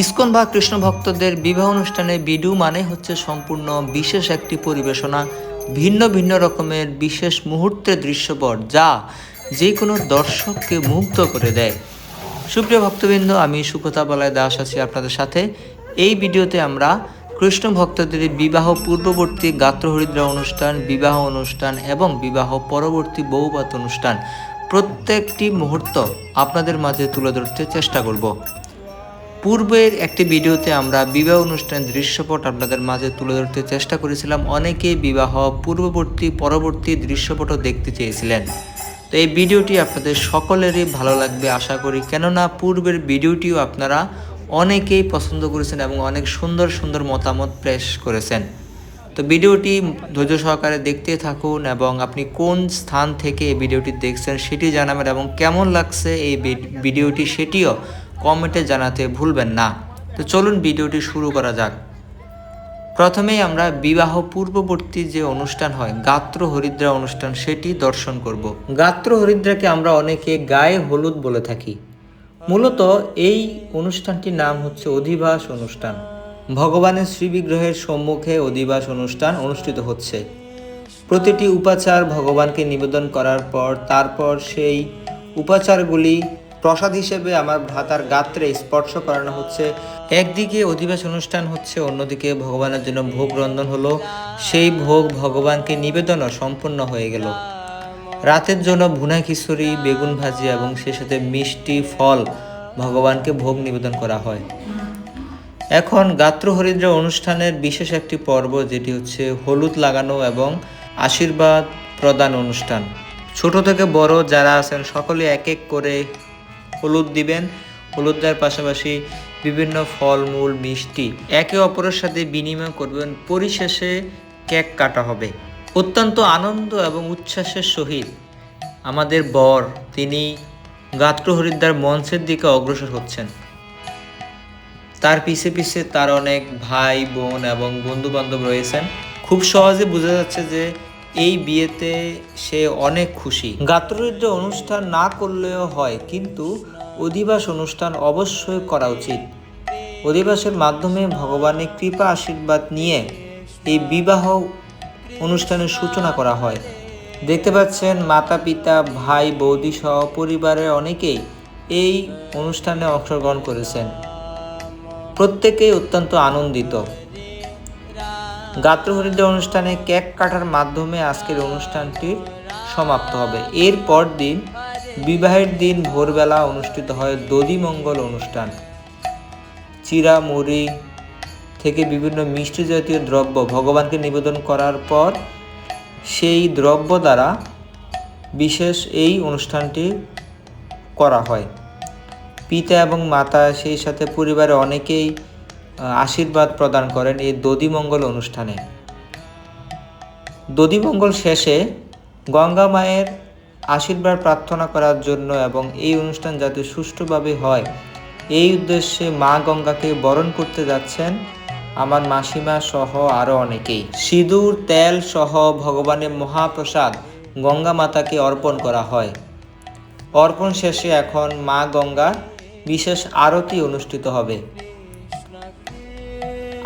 ISKCON বা কৃষ্ণ ভক্তদের বিবাহ অনুষ্ঠানে বিডু মানে হচ্ছে সম্পূর্ণ বিশেষ একটি পরিবেশনা, ভিন্ন ভিন্ন রকমের বিশেষ মুহূর্তের দৃশ্যপট যা যে কোনো দর্শককে মুগ্ধ করে দেয়। সুপ্রিয় ভক্তবৃন্দ, আমি সুকতা বলায় দাস আছি আপনাদের সাথে। এই ভিডিওতে আমরা কৃষ্ণ ভক্তদের বিবাহ পূর্ববর্তী গাত্রহরিদ্রা অনুষ্ঠান, বিবাহ অনুষ্ঠান এবং বিবাহ পরবর্তী বহুপাত অনুষ্ঠান প্রত্যেকটি মুহূর্ত আপনাদের মাঝে তুলে ধরতে চেষ্টা করব। পূর্বের একটি ভিডিওতে আমরা বিবাহ অনুষ্ঠানের দৃশ্যপট আপনাদের মাঝে তুলে ধরতে চেষ্টা করেছিলাম। অনেকে বিবাহ, পূর্ববর্তী, পরবর্তী দৃশ্যপটও দেখতে চেয়েছিলেন। তো এই ভিডিওটি আপনাদের সকলেরই ভালো লাগবে আশা করি। কেননা পূর্বের ভিডিওটিও আপনারা অনেকেই পছন্দ করেছেন এবং অনেক সুন্দর সুন্দর মতামত পেশ করেছেন। তো ভিডিওটি ধৈর্য সহকারে দেখতে থাকুন এবং আপনি কোন স্থান থেকে এই ভিডিওটি দেখছেন সেটি জানাবেন এবং কেমন লাগছে এই ভিডিওটি সেটিও কমেন্টে জানাতে ভুলবেন না। তো চলুন ভিডিওটি শুরু করা যাক। প্রথমেই আমরা বিবাহ পূর্ববর্তী যে অনুষ্ঠান হয়, গাত্র হরিদ্রা অনুষ্ঠান, সেটি দর্শন করব। গাত্র হরিদ্রাকে আমরা অনেকে গায়ে হলুদ বলে থাকি। মূলত এই অনুষ্ঠানটির নাম হচ্ছে অধিবাস অনুষ্ঠান। ভগবানের শ্রীবিগ্রহের সম্মুখে অধিবাস অনুষ্ঠান অনুষ্ঠিত হচ্ছে। প্রতিটি উপাচার ভগবানকে নিবেদন করার পর, তারপর সেই উপাচারগুলি প্রসাদ হিসেবে আমার ভ্রাতার গাত্রে স্পর্শ করানো হচ্ছে। একদিকে অধিবাস অনুষ্ঠান হচ্ছে, অন্যদিকে ভগবানের জন্য ভোগ রন্ধন হলো। সেই ভোগ ভগবানকে নিবেদনও সম্পূর্ণ হয়ে গেল। রাতের জন্য ভুনা খিচুড়ি, বেগুন ভাজি এবং সে সাথে মিষ্টি ফল ভগবানকে ভোগ নিবেদন করা হয়। এখন গাত্র হরিদ্রা অনুষ্ঠানের বিশেষ একটি পর্ব, যেটি হচ্ছে হলুদ লাগানো এবং আশীর্বাদ প্রদান অনুষ্ঠান। ছোট থেকে বড় যারা আছেন, সকলে এক এক করে হলুদ দিবেন। হলুদ দেওয়ার পাশাপাশি বিভিন্ন ফলমূল মিষ্টি একে অপরের সাথে বিনিময় করবেন। পরিশেষে কেক কাটা হবে। অত্যন্ত আনন্দ এবং উচ্ছ্বাসের সহিত আমাদের বর, তিনি গাত্র হরিদ্বার মঞ্চের দিকে অগ্রসর হচ্ছেন। তার পিছে পিছে তার অনেক ভাই, বোন এবং বন্ধু বান্ধব রয়েছেন। খুব সহজে বোঝা যাচ্ছে যে এই বিয়েতে সে অনেক খুশি। গাত্রহৃদ্র অনুষ্ঠান না করলেও হয়, কিন্তু অধিবাস অনুষ্ঠান অবশ্যই করা উচিত। অধিবাসের মাধ্যমে ভগবানের কৃপা আশীর্বাদ নিয়ে এই বিবাহ অনুষ্ঠানের সূচনা করা হয়। দেখতে পাচ্ছেন মাতা পিতা ভাই, বৌদি সহ পরিবারের অনেকেই এই অনুষ্ঠানে অংশগ্রহণ করেছেন। প্রত্যেকেই অত্যন্ত আনন্দিত। গাত্রহরিদ্র অনুষ্ঠানে কেক কাটার মাধ্যমে আজকের অনুষ্ঠানটির সমাপ্ত হবে। এর পর দিন বিবাহের দিন ভোরবেলা অনুষ্ঠিত হয় দধিমঙ্গল অনুষ্ঠান। চিরা, মুড়ি থেকে বিভিন্ন মিষ্টি জাতীয় দ্রব্য ভগবানকে নিবেদন করার পর সেই দ্রব্য দ্বারা বিশেষ এই অনুষ্ঠানটি করা হয়। পিতা এবং মাতা সেই সাথে পরিবারে অনেকেই আশীর্বাদ প্রদান করেন এই দধিমঙ্গল অনুষ্ঠানে। দধিমঙ্গল শেষে গঙ্গা মায়ের আশীর্বাদ প্রার্থনা করার জন্য এবং এই অনুষ্ঠান যাতে সুষ্ঠুভাবে হয়, এই উদ্দেশ্যে মা গঙ্গাকে বরণ করতে যাচ্ছেন আমার মাসিমা সহ আরও অনেকেই। সিঁদুর, তেল সহ ভগবানের মহাপ্রসাদ গঙ্গা মাতাকে অর্পণ করা হয়। অর্পণ শেষে এখন মা গঙ্গার বিশেষ আরতি অনুষ্ঠিত হবে।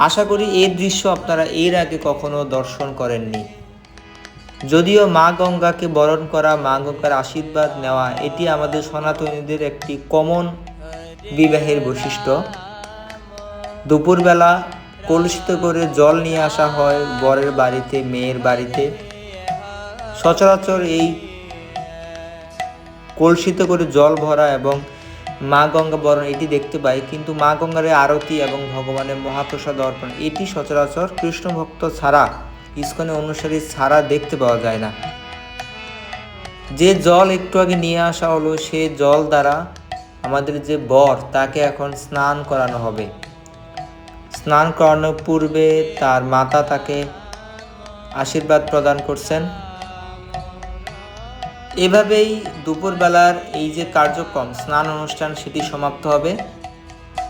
আশা করি এই দৃশ্য আপনারা এর আগে কখনো দর্শন করেননি। যদিও মা গঙ্গাকে বরণ করা, মা গঙ্গার আশীর্বাদ নেওয়া, এটি আমাদের সনাতনীদের একটি কমন বিবাহের বৈশিষ্ট্য। দুপুরবেলা কলুষিত করে জল নিয়ে আসা হয় বরের বাড়িতে, মেয়ের বাড়িতে। সচরাচর এই কলসিতে করে জল ভরা এবং মা গঙ্গা বরণ, এটি দেখতে পাই, কিন্তু মা গঙ্গার আরতি এবং ভগবানের মহাপ্রসাদ অর্পণ, এটি সচরাচর কৃষ্ণ ভক্ত ছাড়া ইস্কনে অনুসারী ছাড়া দেখতে পাওয়া যায় না। যে জল একটু আগে নিয়ে আসা হলো, সে জল দ্বারা আমাদের যে বর, তাকে এখন স্নান করানো হবে। স্নান করানোর পূর্বে তার মাতা তাকে আশীর্বাদ প্রদান করছেন। এভাবেই দুপুরবেলার এই যে কার্যক্রম, স্নান অনুষ্ঠান, সেটি সমাপ্ত হবে।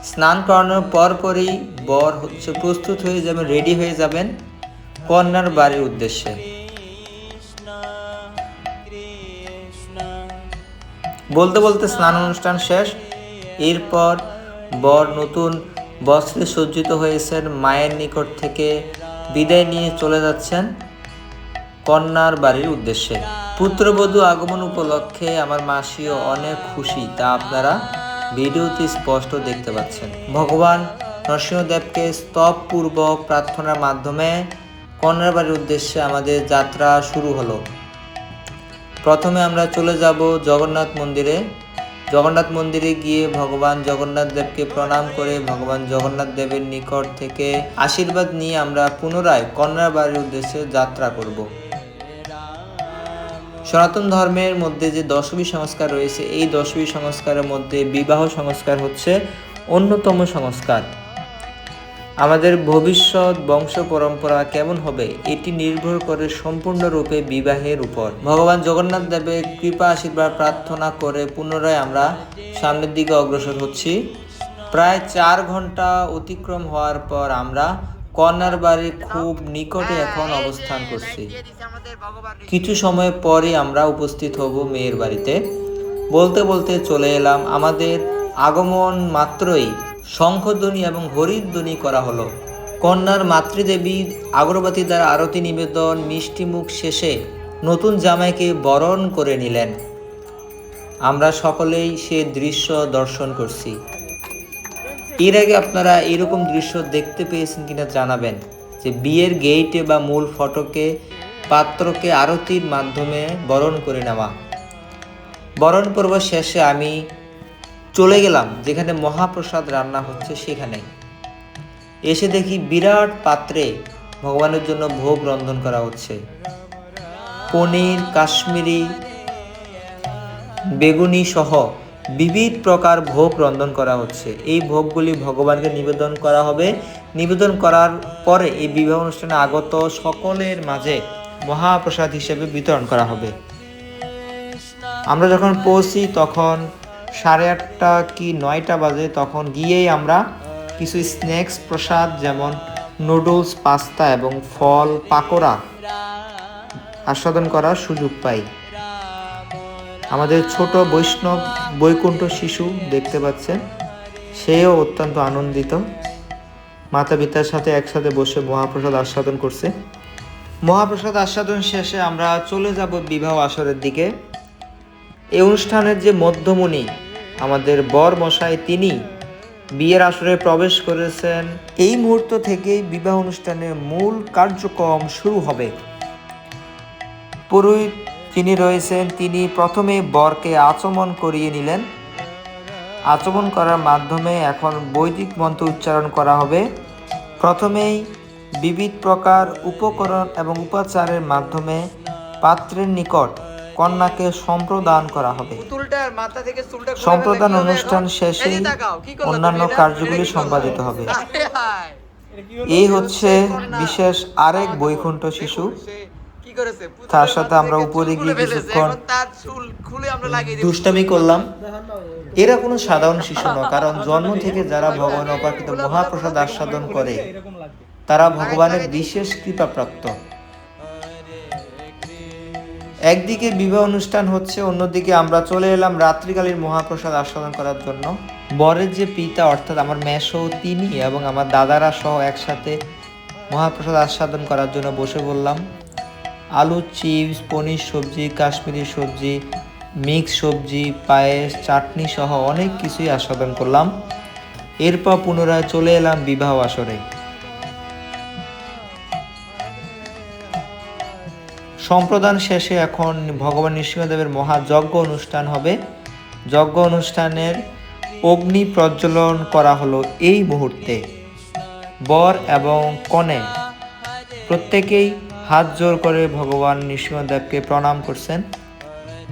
স্নান করানোর পরপরই বর হচ্ছে প্রস্তুত হয়ে যাবেন, রেডি হয়ে যাবেন। কন্যার বাড়ির উদ্দেশ্যে। বলতে বলতে স্নান অনুষ্ঠান শেষ। এরপর বর নতুন বস্ত্রে সজ্জিত হয়েছেন, মায়ের নিকট থেকে বিদায় নিয়ে চলে যাচ্ছেন কন্যার বাড়ির উদ্দেশ্যে। পুত্রবধূ আগমন উপলক্ষে আমার মাসিও অনেক খুশি, তা আপনারা ভিডিওতে স্পষ্ট দেখতে পাচ্ছেন। ভগবান নরসিংহদেবকে স্তবপূর্বক প্রার্থনার মাধ্যমে কন্যার বাড়ির উদ্দেশ্যে আমাদের যাত্রা শুরু হলো। প্রথমে আমরা চলে যাব জগন্নাথ মন্দিরে। জগন্নাথ মন্দিরে গিয়ে ভগবান জগন্নাথ দেবকে প্রণাম করে ভগবান জগন্নাথ দেবের নিকট থেকে আশীর্বাদ নিয়ে আমরা পুনরায় কন্যার বাড়ির উদ্দেশ্যে যাত্রা করব। সনাতন ধর্মের মধ্যে যে দশমী সংস্কার রয়েছে, এই দশমী সংস্কারের মধ্যে বিবাহ সংস্কার হচ্ছে অন্যতম সংস্কার। আমাদের ভবিষ্যৎ বংশ পরম্পরা কেমন হবে, এটি নির্ভর করে সম্পূর্ণরূপে বিবাহের উপর। ভগবান জগন্নাথ দেবের কৃপা আশীর্বাদ প্রার্থনা করে পুনরায় আমরা সামনের দিকে অগ্রসর হচ্ছি। প্রায় চার ঘণ্টা অতিক্রম হওয়ার পর আমরা কন্যার বাড়ির খুব নিকটে এখন অবস্থান করছি। কিছু সময় পরে আমরা উপস্থিত হব মেয়ের বাড়িতে। বলতে বলতে চলে এলাম, আমাদের আগমন মাত্রই শঙ্খধ্বনি এবং হরিধ্বনি করা হলো। কন্যার মাতৃদেবীর আগরবাতি দ্বারা আরতি নিবেদন মিষ্টি মুখ শেষে নতুন জামাইকে বরণ করে নিলেন। আমরা সকলেই সে দৃশ্য দর্শন করছি। এর আগে আপনারা এরকম দৃশ্য দেখতে পেয়েছেন কিনা জানাবেন যে বিয়ের গেইটে বা মূল ফটকে, পাত্রকে আরতির মাধ্যমে বরণ করে নেওয়া। বরণ পর্ব শেষে আমি চলে গেলাম, যেখানে মহাপ্রসাদ রান্না হচ্ছে সেখানে এসে দেখি বিরাট পাত্রে ভগবানের জন্য ভোগ রন্ধন করা হচ্ছে। পনির, কাশ্মীরি, বেগুনি সহ বিবিধ প্রকার ভোগ রন্ধন করা হচ্ছে। এই ভোগগুলি ভগবানকে নিবেদন করা হবে। নিবেদন করার পরে এই বিবাহ অনুষ্ঠানে আগত সকলের মাঝে মহাপ্রসাদ হিসেবে বিতরণ করা হবে। আমরা যখন পৌঁছি তখন সাড়ে আটটা কি নয়টা বাজে, তখন গিয়েই আমরা কিছু স্ন্যাক্স, প্রসাদ যেমন নুডলস, পাস্তা এবং ফল, পাকোড়া আস্বাদন করার সুযোগ পাই। আমাদের ছোট বৈষ্ণব বৈকুণ্ঠ শিশু দেখতে পাচ্ছেন, সেও অত্যন্ত আনন্দিত। মাতা পিতার সাথে একসাথে বসে মহাপ্রসাদ আস্বাদন করছে। মহাপ্রসাদ আস্বাদন শেষে আমরা চলে যাব বিবাহ আসরের দিকে। এই অনুষ্ঠানের যে মধ্যমণি আমাদের বর মশাই তিনি বিয়ের আসরে প্রবেশ করেছেন। এই মুহূর্ত থেকেই বিবাহ অনুষ্ঠানের মূল কার্যক্রম শুরু হবে। পুরোহিত তিনি রয়েছেন, তিনি প্রথমে বরকে আচমন করিয়ে নিলেন। আচমন করার মাধ্যমে এখন বৈদিক মন্ত্র উচ্চারণ করা হবে। প্রথমেই বিবিধ প্রকার উপকরণ এবং উপাচারের মাধ্যমে পাত্রের নিকট কন্যাকে সম্প্রদান করা হবে। পুতুলটার মাথা থেকে চুলটা খুলে সম্প্রদান অনুষ্ঠান করলা অন্যান্য কার্যগুলি? সম্পাদিত হবে। এই হচ্ছে বিশেষ আরেক বৈকুণ্ঠ শিশু। তার সাথে আমরা উপরে গিয়ে কিছুক্ষণ এখন তার চুল খুলে আমরা লাগিয়ে দিই। দুষ্টামি করলাম। এরা কোনো সাধারণ শিশু নয় কারণ জন্ম থেকে যারা ভগবান অপাকৃত মহাপ্রসাদ আস্বাদন করে তারা ভগবানের বিশেষ কৃপাপ্রাপ্ত। একদিকে বিবাহ অনুষ্ঠান হচ্ছে, অন্যদিকে আমরা চলে এলাম রাত্রিকালীন মহাপ্রসাদ আস্বাদন করার জন্য। বরের যে পিতা, অর্থাৎ আমার মেসো তিনি এবং আমার দাদারা সহ একসাথে মহাপ্রসাদ আস্বাদন করার জন্য বসে বললাম আলু, চিপস, পনির সবজি, কাশ্মীরি সবজি, মিক্স সবজি, পায়েস, চাটনি সহ অনেক কিছুই আস্বাদন করলাম। এরপর পুনরায় চলে এলাম বিবাহ আসরে। সম্প্রদান শেষে এখন ভগবান নৃসিংহদেবের মহাযজ্ঞ অনুষ্ঠান হবে। যজ্ঞ অনুষ্ঠানের অগ্নি প্রজ্বলন করা হলো এই মুহূর্তে। বর এবং কনে প্রত্যেকেই হাত জোর করে ভগবান নৃসিংহদেবকে প্রণাম করছেন।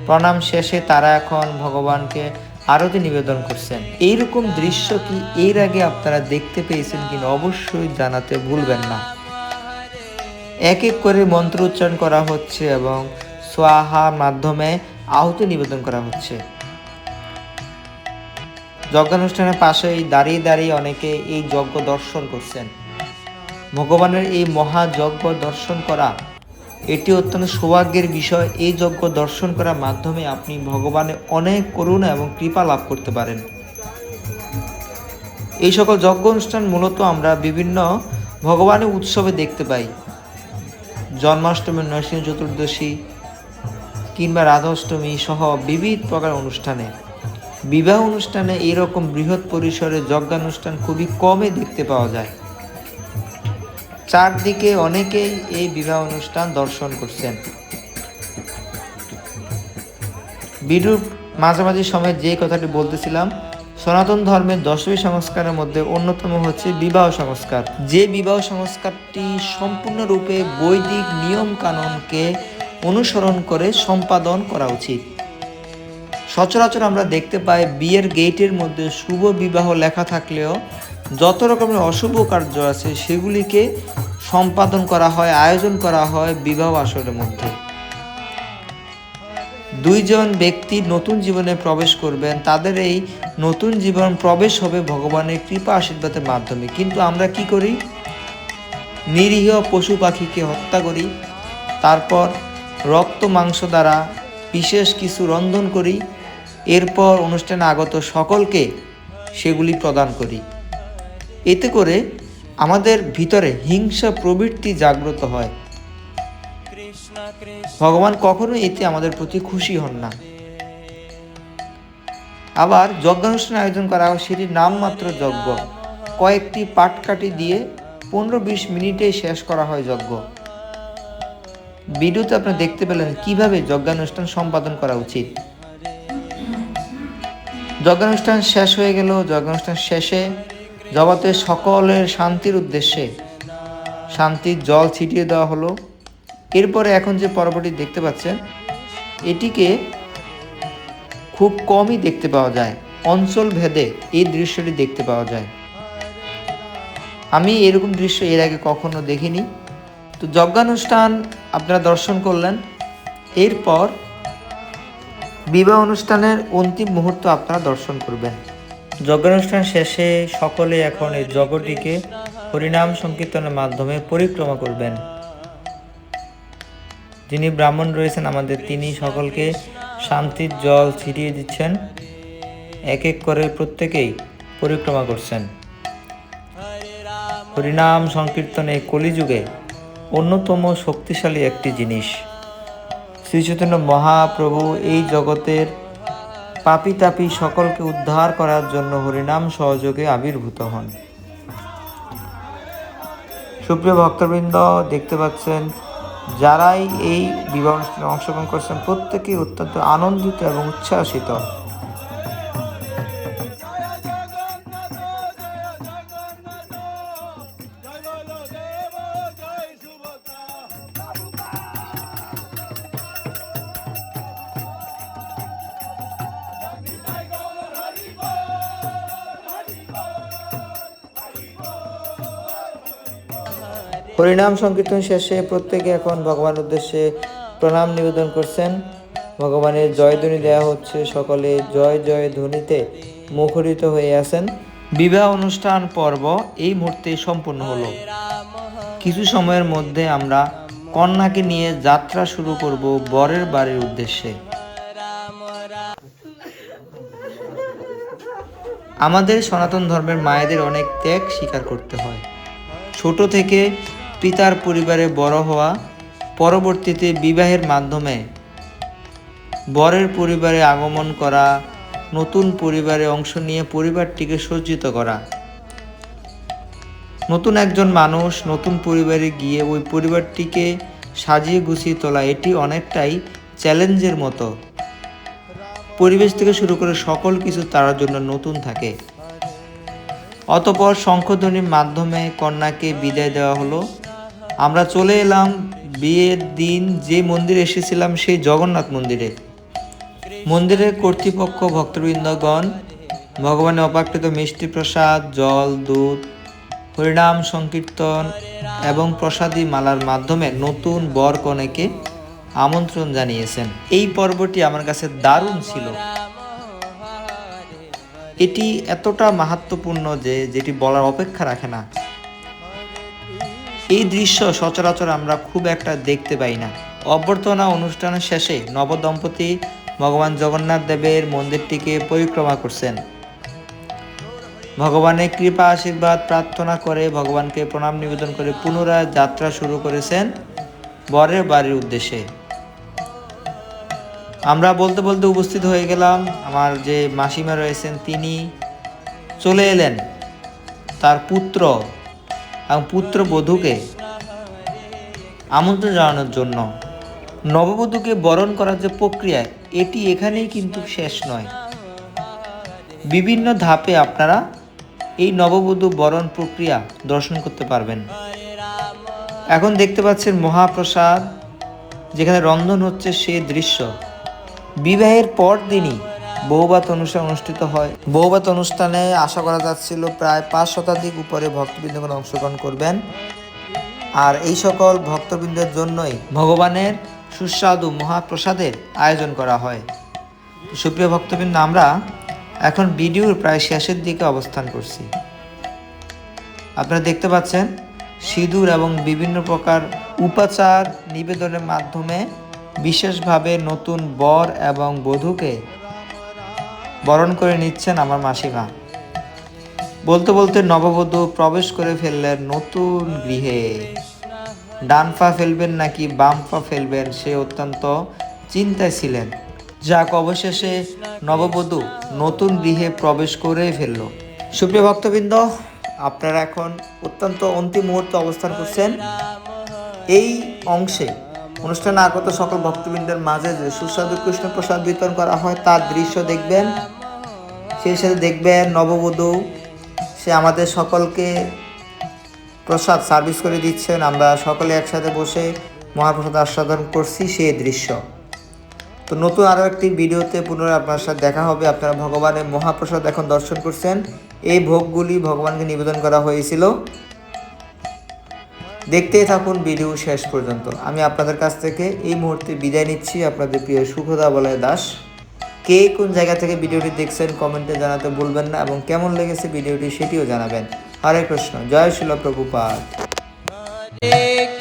প্রণাম শেষে তারা এখন ভগবানকে আরতি নিবেদন করছেন। এইরকম দৃশ্য কি এর আগে আপনারা দেখতে পেয়েছেন কিনা অবশ্যই জানাতে ভুলবেন না। এক এক করে মন্ত্র উচ্চারণ করা হচ্ছে এবং সোয়াহার মাধ্যমে আহুতি নিবেদন করা হচ্ছে। যজ্ঞানুষ্ঠানের পাশেই দাঁড়িয়ে দাঁড়িয়ে অনেকে এই যজ্ঞ দর্শন করছেন। ভগবানের এই মহাযজ্ঞ দর্শন করা, এটি অত্যন্ত সৌভাগ্যের বিষয়। এই যজ্ঞ দর্শন করার মাধ্যমে আপনি ভগবানের অনেক করুণা এবং কৃপা লাভ করতে পারেন। এই সকল যজ্ঞ অনুষ্ঠান মূলত আমরা বিভিন্ন ভগবানের উৎসবে দেখতে পাই। জন্মাষ্টমী, নরসিংহ চতুর্দশী কিংবা রাধাষ্টমী সহ বিবিধ প্রকার অনুষ্ঠানে। বিবাহ অনুষ্ঠানে এরকম বৃহৎ পরিসরে যজ্ঞানুষ্ঠান খুবই কমই দেখতে পাওয়া যায়। চারদিকে অনেকেই এই বিবাহ অনুষ্ঠান দর্শন করছেন। বিরূপ মাঝামাঝি সময় যে কথাটি বলতেছিলাম সনাতন ধর্মের দশমী সংস্কারের মধ্যে অন্যতম হচ্ছে বিবাহ সংস্কার। যে বিবাহ সংস্কারটি সম্পূর্ণরূপে বৈদিক নিয়ম কানুনকে অনুসরণ করে সম্পাদন করা উচিত। সচরাচর আমরা দেখতে পাই বিয়ের গেটের মধ্যে শুভ বিবাহ লেখা থাকলেও যত রকমের অশুভ কার্য আছে সেগুলিকে সম্পাদন করা হয়, আয়োজন করা হয় বিবাহ আসরের মধ্যে। দুইজন ব্যক্তি নতুন জীবনে প্রবেশ করবেন, তাদের এই নতুন জীবন প্রবেশ হবে ভগবানের কৃপা আশীর্বাদের মাধ্যমে। কিন্তু আমরা কি করি? নিরীহ পশু পাখিকে হত্যা করি, তারপর রক্ত, মাংস দ্বারা বিশেষ কিছু রন্ধন করি, এরপর অনুষ্ঠানে আগত সকলকে সেগুলি প্রদান করি। এতে করে আমাদের ভিতরে হিংসা প্রবৃত্তি জাগ্রত হয়। ভগবান কখনো এতে আমাদের প্রতি খুশি হন না। আবার যজ্ঞানুষ্ঠান আয়োজন করা হয়, সেটির নামমাত্র যজ্ঞ। কয়েকটি পাটকাঠি দিয়ে পনেরো বিশ মিনিটে শেষ করা হয় যজ্ঞ। ভিডিওতে আপনি দেখতে পেলেন কীভাবে যজ্ঞানুষ্ঠান সম্পাদন করা উচিত। যজ্ঞানুষ্ঠান শেষ হয়ে গেল, যজ্ঞানুষ্ঠান শেষে জগতের সকলের শান্তির উদ্দেশ্যে শান্তির জল ছিটিয়ে দেওয়া হলো। এরপরে এখন যে পর্বটি দেখতে পাচ্ছেন, এটিকে খুব কমই দেখতে পাওয়া যায়। অঞ্চল ভেদে এই দৃশ্যটি দেখতে পাওয়া যায়। আমি এরকম দৃশ্য এর আগে কখনো দেখিনি। তো যজ্ঞানুষ্ঠান আপনারা দর্শন করলেন। এরপর বিবাহ অনুষ্ঠানের অন্তিম মুহূর্ত আপনারা দর্শন করবেন। যজ্ঞানুষ্ঠান শেষে সকলে এখন এই যজ্ঞটিকে হরিনাম সংকীর্তনের মাধ্যমে পরিক্রমা করবেন। যিনি ব্রাহ্মণ রয়েছেন, আমাদের তিনি সকলকে শান্তির জল ছিটিয়ে দিচ্ছেন। এক এক করে প্রত্যেকেই পরিক্রমা করছেন। হরিনাম সংকীর্তনে কলিযুগে অন্যতম শক্তিশালী একটি জিনিস। শ্রী চৈতন্য মহাপ্রভু এই জগতের পাপি তাপি সকলকে উদ্ধার করার জন্য হরিনাম সহযোগে আবির্ভূত হন। সুপ্রিয় ভক্তবৃন্দ, দেখতে পাচ্ছেন যারাই এই বিবাহ অনুষ্ঠানে অংশগ্রহণ করছেন প্রত্যেকেই অত্যন্ত আনন্দিত এবং উচ্ছ্বাসিত। হরিনাম সংকীর্তন শেষে প্রত্যেকে এখন ভগবান উদ্দেশ্যে প্রণাম নিবেদন করছেন। ভগবানের জয়ধ্বনি দেওয়া হচ্ছে, সকলে জয় জয় ধ্বনিতে মুখরিত হয়ে আছেন। বিবাহ অনুষ্ঠান পর্ব এই মুহূর্তে সম্পূর্ণ হলো। কিছু সময়ের মধ্যে আমরা কন্যাকে নিয়ে যাত্রা শুরু করব বরের বাড়ির উদ্দেশ্যে। আমাদের সনাতন ধর্মের মায়েদের অনেক ত্যাগ স্বীকার করতে হয়। ছোট থেকে পিতার পরিবারে বড় হওয়া পরবর্তীতে বিবাহের মাধ্যমে বরের পরিবারে আগমন করা, নতুন পরিবারে অংশ নিয়ে পরিবারটিকে সজ্জিত করা। নতুন একজন মানুষ, নতুন পরিবারে গিয়ে ওই পরিবারটিকে সাজিয়ে গুছিয়ে তোলা, এটি অনেকটাই চ্যালেঞ্জের মতো। পরিবেশ থেকে শুরু করে সকল কিছু তার জন্য নতুন থাকে। অতপর শঙ্খধ্বনির মাধ্যমে কন্যাকে বিদায় দেওয়া হলো। আমরা চলে এলাম বিয়ের দিন, যে মন্দিরে এসেছিলাম সেই জগন্নাথ মন্দিরে। মন্দিরের কর্তৃপক্ষ ভক্তবৃন্দগণ, ভগবানের অপাকৃত মিষ্টি প্রসাদ, জল, দুধ, হরিনাম, সংকীর্তন এবং প্রসাদী মালার মাধ্যমে নতুন বর কনেকে আমন্ত্রণ জানিয়েছেন। এই পর্বটি আমার কাছে দারুণ ছিল। এটি এতটা মাহাত্মপূর্ণ যে, যেটি বলার অপেক্ষা রাখে না। এই দৃশ্য সচরাচর আমরা খুব একটা দেখতে পাই না। অভ্যর্থনা অনুষ্ঠানের শেষে নবদম্পতি ভগবান জগন্নাথ দেবের মন্দিরটিকে পরিক্রমা করছেন। ভগবানের কৃপা, আশীর্বাদ, প্রার্থনা করে ভগবানকে প্রণাম, নিবেদন করে পুনরায় যাত্রা শুরু করেছেন বরের বাড়ির উদ্দেশ্যে। আমরা বলতে বলতে উপস্থিত হয়ে গেলাম, আমার যে মাসিমা রয়েছেন তিনি চলে এলেন। তার পুত্র এবং পুত্র বধূকে আমন্ত্রণ জানানোর জন্য। নববধূকে বরণ করার যে প্রক্রিয়া, এটি এখানেই কিন্তু শেষ নয়। বিভিন্ন ধাপে আপনারা এই নববধূ বরণ প্রক্রিয়া দর্শন করতে পারবেন। এখন দেখতে পাচ্ছেন মহাপ্রসাদ, যেখানে রন্ধন হচ্ছে সে দৃশ্য। বিবাহের পর দিনই বৌবাত অনুষ্ঠান অনুষ্ঠিত হয়। বৌবাত অনুষ্ঠানে আশা করা যাচ্ছিল প্রায় পাঁচ শতাধিক উপরে ভক্তবৃন্দগণ অংশগ্রহণ করবেন। আর এই সকল ভক্তবৃন্দের জন্যই ভগবানের সুস্বাদু মহাপ্রসাদের আয়োজন করা হয়। সুপ্রিয় ভক্তবৃন্দ, আমরা এখন ভিডিওর প্রায় শেষের দিকে অবস্থান করছি। আপনারা দেখতে পাচ্ছেন, সিঁদুর এবং বিভিন্ন প্রকার উপাচার নিবেদনের মাধ্যমে বিশেষভাবে নতুন বর এবং বধূকে বরণ করে নিচ্ছেন আমার মাসিমা বলতে বলতে নববধূ প্রবেশ করে ফেললেন নতুন গৃহে। ডান পা ফেলবেন নাকি বাম পা ফেলবেন সে অত্যন্ত চিন্তায় ছিলেন। যাক, অবশেষে নববধূ নতুন গৃহে প্রবেশ করে ফেলল। সুপ্রিয় ভক্তবৃন্দ, আপনারা এখন অত্যন্ত অন্তিম মুহূর্তে অবস্থান করছেন। এই অংশে অনুষ্ঠানে আগত সকল ভক্তবৃন্দের মাঝে যে সুস্বাদু কৃষ্ণ প্রসাদ বিতরণ করা হয়, তার দৃশ্য দেখবেন। সেই সাথে দেখবেন নববধূ, সে আমাদের সকলকে প্রসাদ সার্ভিস করে দিচ্ছেন। আমরা সকলে একসাথে বসে মহাপ্রসাদ আস্বাদন করছি সেই দৃশ্য। তো নতুন আরও একটি ভিডিওতে পুনরায় আপনার সাথে দেখা হবে। আপনারা ভগবানের মহাপ্রসাদ এখন দর্শন করছেন। এই ভোগগুলি ভগবানকে নিবেদন করা হয়েছিল। দেখতেই থাকুন, ভিডিও শেষ পর্যন্ত। আমি আপনাদের কাছ থেকে এই মুহূর্তে বিদায় নিচ্ছি। আপনাদের প্রিয় সুখদা বলয় দাস, কে কোন জায়গা থেকে ভিডিওটি দেখছেন কমেন্টে জানাতে ভুলবেন না এবং কেমন লেগেছে ভিডিওটি সেটিও জানাবেন। হরে কৃষ্ণ, জয় শিল Hare